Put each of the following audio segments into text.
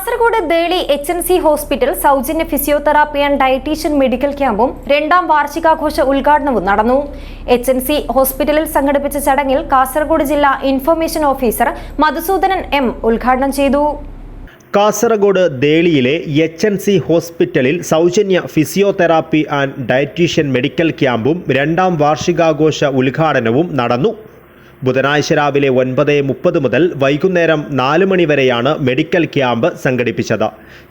Kasaragod Deli H N C hospital സൗജന്യ physiotherapy and dietician medical ക്യാമ്പും രണ്ടാം വാർഷികാഘോഷ ഉദ്ഘാടനവും നടന്നു. എച്ച് എൻ സി ഹോസ്പിറ്റലിൽ സംഘടിപ്പിച്ച ചടങ്ങിൽ കാസർഗോഡ് ജില്ലാ ഇൻഫർമേഷൻ ഓഫീസർ മധുസൂദനൻ എം ഉദ്ഘാടനം ചെയ്തു. കാസർഗോഡ് ദേളിയിലെ എച്ച് എൻ സി ഹോസ്പിറ്റലിൽ സൗജന്യ ഫിസിയോതെറാപ്പി ആൻഡ് ഡയറ്റീഷ്യൻ മെഡിക്കൽ ക്യാമ്പും രണ്ടാം വാർഷികാഘോഷ ഉദ്ഘാടനവും നടന്നു. ബുധനാഴ്ച രാവിലെ ഒൻപത് മുപ്പത് മുതൽ വൈകുന്നേരം നാല് മണിവരെയാണ് മെഡിക്കൽ ക്യാമ്പ് സംഘടിപ്പിച്ചത്.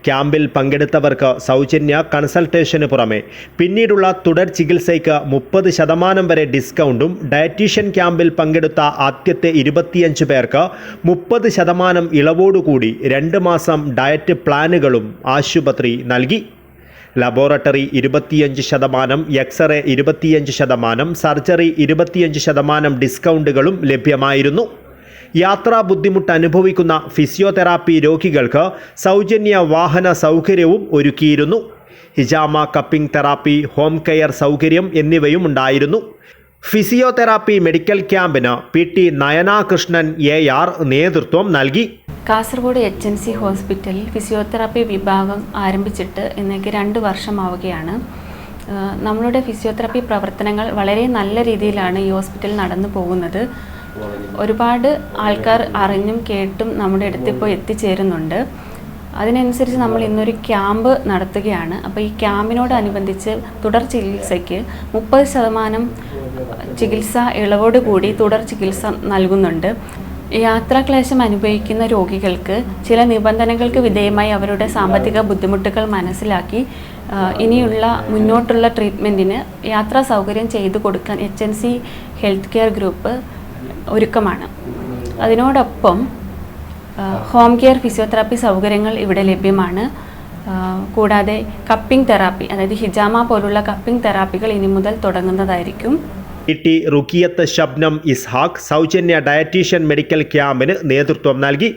ക്യാമ്പിൽ പങ്കെടുത്തവർക്ക് സൗജന്യ കൺസൾട്ടേഷന് പുറമെ പിന്നീടുള്ള തുടർ ചികിത്സയ്ക്ക് മുപ്പത് ശതമാനം വരെ ഡിസ്കൗണ്ടും ഡയറ്റീഷ്യൻ ക്യാമ്പിൽ പങ്കെടുത്ത ആദ്യത്തെ ഇരുപത്തിയഞ്ച് പേർക്ക് മുപ്പത് ശതമാനം ഇളവോടുകൂടി രണ്ട് മാസം ഡയറ്റ് പ്ലാനുകളും ആശുപത്രി നൽകി. ലബോറട്ടറി ഇരുപത്തിയഞ്ച് ശതമാനം എക്സ്റേ ഇരുപത്തിയഞ്ച് ശതമാനം സർജറി ഇരുപത്തിയഞ്ച് ശതമാനം ഡിസ്കൗണ്ടുകളും ലഭ്യമായിരുന്നു. യാത്രാ ബുദ്ധിമുട്ട് അനുഭവിക്കുന്ന ഫിസിയോതെറാപ്പി രോഗികൾക്ക് സൗജന്യ വാഹന സൗകര്യവും ഒരുക്കിയിരുന്നു. ഹിജാമ കപ്പിംഗ് തെറാപ്പി ഹോം കെയർ സൗകര്യം എന്നിവയും ഉണ്ടായിരുന്നു. ഫിസിയോതെറാപ്പി മെഡിക്കൽ ക്യാമ്പിന് P T Nayanakrishnan A R നേതൃത്വം നൽകി. കാസർഗോഡ് എച്ച് എൻ സി ഹോസ്പിറ്റലിൽ ഫിസിയോതെറാപ്പി വിഭാഗം ആരംഭിച്ചിട്ട് ഇന്നേക്ക് രണ്ട് വർഷമാവുകയാണ്. നമ്മളുടെ ഫിസിയോതെറാപ്പി പ്രവർത്തനങ്ങൾ വളരെ നല്ല രീതിയിലാണ് ഈ ഹോസ്പിറ്റലിൽ നടന്നു പോകുന്നത്. ഒരുപാട് ആൾക്കാർ അറിഞ്ഞും കേട്ടും നമ്മുടെ അടുത്തിപ്പോൾ എത്തിച്ചേരുന്നുണ്ട്. അതിനനുസരിച്ച് നമ്മൾ ഇന്നൊരു ക്യാമ്പ് നടത്തുകയാണ്. അപ്പോൾ ഈ ക്യാമ്പിനോടനുബന്ധിച്ച് തുടർ ചികിത്സയ്ക്ക് മുപ്പത് ശതമാനം ചികിത്സ ഇളവോടുകൂടി തുടർ ചികിത്സ നൽകുന്നുണ്ട്. യാത്രാക്ലേശം അനുഭവിക്കുന്ന രോഗികൾക്ക് ചില നിബന്ധനകൾക്ക് വിധേയമായി അവരുടെ സാമ്പത്തിക ബുദ്ധിമുട്ടുകൾ മനസ്സിലാക്കി ഇനിയുള്ള മുന്നോട്ടുള്ള ട്രീറ്റ്മെന്റിന് യാത്രാ സൗകര്യം ചെയ്തു കൊടുക്കാൻ H N C health care group ഒരുക്കമാണ്. അതിനോടൊപ്പം ഹോം കെയർ ഫിസിയോതെറാപ്പി സൗകര്യങ്ങൾ ഇവിടെ ലഭ്യമാണ്. കൂടാതെ കപ്പിംഗ് തെറാപ്പി അതായത് ഹിജാമ പോലുള്ള കപ്പിംഗ് തെറാപ്പികൾ ഇനി മുതൽ തുടങ്ങുന്നതായിരിക്കും. ടി റുക്കിയത്ത് ശബ്നം ഇസ്ഹാഖ് സൗജന്യ ഡയറ്റീഷ്യൻ മെഡിക്കൽ ക്യാമ്പിന് നേതൃത്വം നൽകി.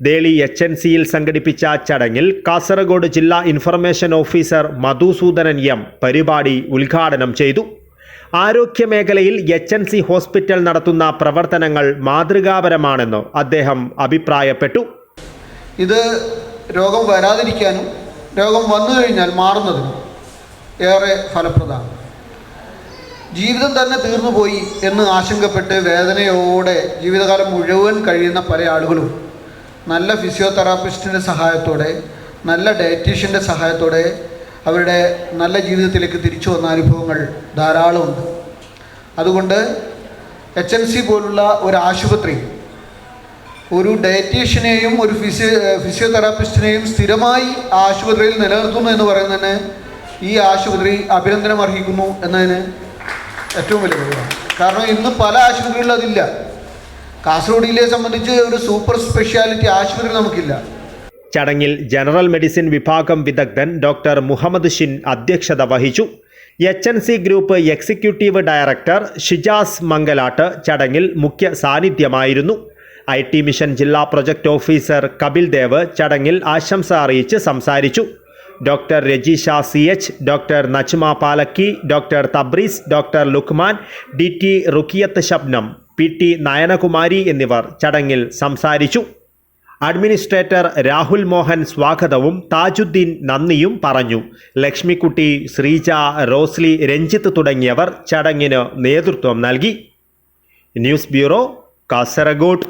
ദേളി എച്ച് എൻ സിയിൽ സംഘടിപ്പിച്ച ചടങ്ങിൽ കാസർഗോഡ് ജില്ലാ ഇൻഫർമേഷൻ ഓഫീസർ മധുസൂദനൻ എം പരിപാടി ഉദ്ഘാടനം ചെയ്തു. ആരോഗ്യമേഖലയിൽ എച്ച് എൻ സി ഹോസ്പിറ്റൽ നടത്തുന്ന പ്രവർത്തനങ്ങൾ മാതൃകാപരമാണെന്ന് അദ്ദേഹം അഭിപ്രായപ്പെട്ടു. ഇത് രോഗം വരാതിരിക്കാനും രോഗം വന്നു കഴിഞ്ഞാൽ മാറുന്നതിനും ഏറെ ഫലപ്രദമാണ്. ജീവിതം തന്നെ തീർന്നുപോയി എന്ന് ആശങ്കപ്പെട്ട് വേദനയോടെ ജീവിതകാലം മുഴുവൻ കഴിയുന്ന പല ആളുകളും നല്ല ഫിസിയോതെറാപ്പിസ്റ്റിന്റെ സഹായത്തോടെ നല്ല ഡയറ്റീഷ്യന്റെ സഹായത്തോടെ അവരുടെ നല്ല ജീവിതത്തിലേക്ക് തിരിച്ചു വന്ന അനുഭവങ്ങൾ ധാരാളമുണ്ട് അതുകൊണ്ട് എച്ച് എൻ സി പോലുള്ള ഒരു ആശുപത്രി ഒരു ഡയറ്റീഷ്യനെയും ഒരു ഫിസിയോ ഫിസിയോതെറാപ്പിസ്റ്റിനെയും സ്ഥിരമായി ആശുപത്രിയിൽ നിലനിർത്തുന്നു എന്ന് പറയുന്നതിന് ഈ ആശുപത്രി അഭിനന്ദനം അർഹിക്കുന്നു എന്നതിന് ഏറ്റവും വലിയ കഴിവാണ് കാരണം ഇന്ന് പല ആശുപത്രികളിലും അതില്ല. കാസർഗോഡ് ജില്ലയെ സംബന്ധിച്ച് ഒരു സൂപ്പർ സ്പെഷ്യാലിറ്റി ആശുപത്രി നമുക്കില്ല. ചടങ്ങിൽ ജനറൽ മെഡിസിൻ വിഭാഗം വിദഗ്ധൻ ഡോക്ടർ മുഹമ്മദ് ഷിൻ അധ്യക്ഷത വഹിച്ചു. H N C group executive director Shijas Mangalat ചടങ്ങിൽ മുഖ്യ സാന്നിധ്യമായിരുന്നു. ഐ ടി മിഷൻ ജില്ലാ പ്രൊജക്ട് ഓഫീസർ കപിൽ ദേവ് ചടങ്ങിൽ ആശംസ അറിയിച്ച് സംസാരിച്ചു. Doctor Rajeesha C H doctor Najma Palakki doctor Tabrees doctor Lukman D T Rukkiyath Shabnam P T Nayanakumari എന്നിവർ ചടങ്ങിൽ സംസാരിച്ചു. അഡ്മിനിസ്ട്രേറ്റർ രാഹുൽ മോഹൻ സ്വാഗതവും താജുദ്ദീൻ നന്ദിയും പറഞ്ഞു. ലക്ഷ്മിക്കുട്ടി ശ്രീജ റോസ്ലി രഞ്ജിത്ത് തുടങ്ങിയവർ ചടങ്ങിന് നേതൃത്വം നൽകി. News bureau Kasaragod.